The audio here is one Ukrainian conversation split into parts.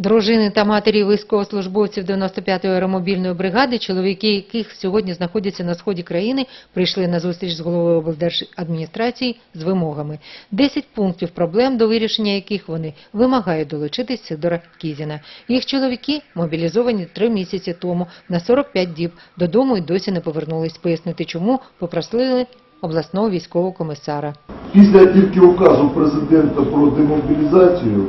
Дружини та матері військовослужбовців 95-ї аеромобільної бригади, чоловіки яких сьогодні знаходяться на сході країни, прийшли на зустріч з головою облдержадміністрації з вимогами. 10 пунктів проблем, до вирішення яких вони вимагають долучитись Сидора Кізіна. Їх чоловіки мобілізовані три місяці тому на 45 діб. Додому й досі не повернулись. Пояснити чому попросили обласного військового комісара. Після тільки указу президента про демобілізацію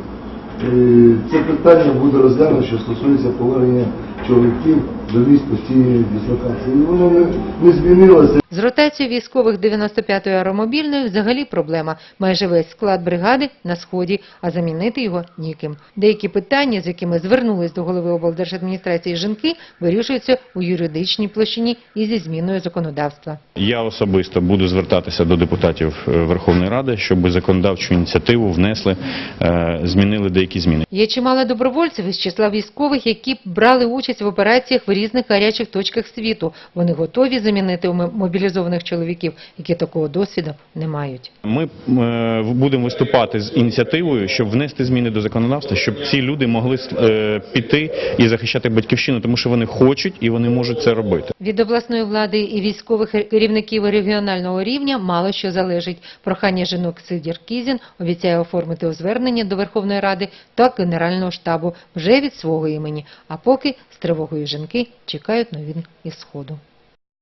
це питання буде розглянуто, що стосується повернення чоловіків до місць постійної дислокації. Воно не, не змінилося. З ротацією військових 95-ї аеромобільної взагалі проблема. Майже весь склад бригади на сході, а замінити його ніким. Деякі питання, з якими звернулись до голови облдержадміністрації жінки, вирішуються у юридичній площині і зі зміною законодавства. Я особисто буду звертатися до депутатів е, Верховної Ради, щоб законодавчу ініціативу внесли, е, змінили деякі зміни. Є чимало добровольців із числа військових, які брали участь в операціях в різних гарячих точках світу. Вони готові замінити м- мобілізованих чоловіків, які такого досвіду не мають. Ми е, будемо виступати з ініціативою, щоб внести зміни до законодавства, щоб ці люди могли е, піти і захищати батьківщину, тому що вони хочуть і вони можуть це робити. Від обласної влади і військових керівників регіонального рівня мало що залежить. Прохання жінок Сидір Кізін обіцяє оформити у звернення до Верховної Ради та Генерального штабу вже від свого імені. А поки з тривогою жінки чекають новин із Сходу.